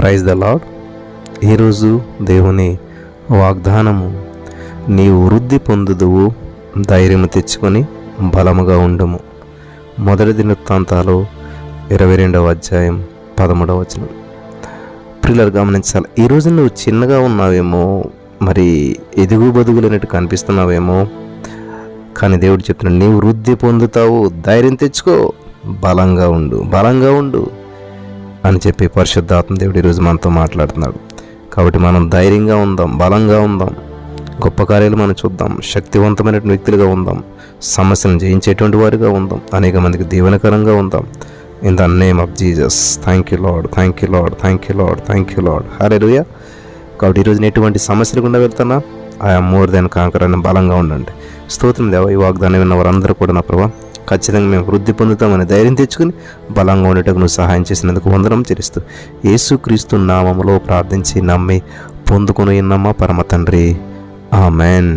Praise the lord ఈరోజు దేవుని వాగ్దానము నీవు వృద్ధి పొందుదువు ధైర్యము తెచ్చుకొని బలముగా ఉండుము. మొదటి దినవృత్తాంతాలు ఇరవై రెండవ అధ్యాయం పదమూడవ వచనం. పిల్లలు గమనించాలి ఈరోజు నువ్వు చిన్నగా ఉన్నావేమో మరి ఎదుగు బదుగులైనట్టు కనిపిస్తున్నావేమో కానీ దేవుడు చెప్తున్నాడు నీవు వృద్ధి పొందుతావు ధైర్యం తెచ్చుకో బలంగా ఉండు బలంగా ఉండు. అని చెప్పి పరిశుద్ధాత్మ దేవుడు ఈరోజు మనతో మాట్లాడుతున్నాడు. కాబట్టి మనం ధైర్యంగా ఉందాం బలంగా ఉందాం గొప్ప కార్యాలు మనం చూద్దాం శక్తివంతమైన వ్యక్తులుగా ఉందాం సమస్యలను జయించేటువంటి వారిగా ఉందాం అనేక మందికి దీవెనకరంగా ఉందాం. In the name of Jesus thank you lord thank you lord thank you lord thank you lord Hare కాబట్టి ఈరోజు ఎటువంటి సమస్యలు గుండా వెళ్తున్నా ఐఎమ్ మోర్ దెన్ కాంకర్ అని బలంగా ఉండండి. స్తోత్రం దేవ ఈ వాగ్దానం విన్న వారందరూ కూడా నా ప్రభా ఖచ్చితంగా మేము వృద్ధి పొందుతామని ధైర్యం తెచ్చుకుని బలంగా ఉండేటకు నువ్వు సహాయం చేసినందుకు వందనం చెల్లిస్తూ యేసుక్రీస్తు నామములో ప్రార్థించి నమ్మి పొందుకుని ఉన్నమ్మా పరమ తండ్రి. ఆమెన్.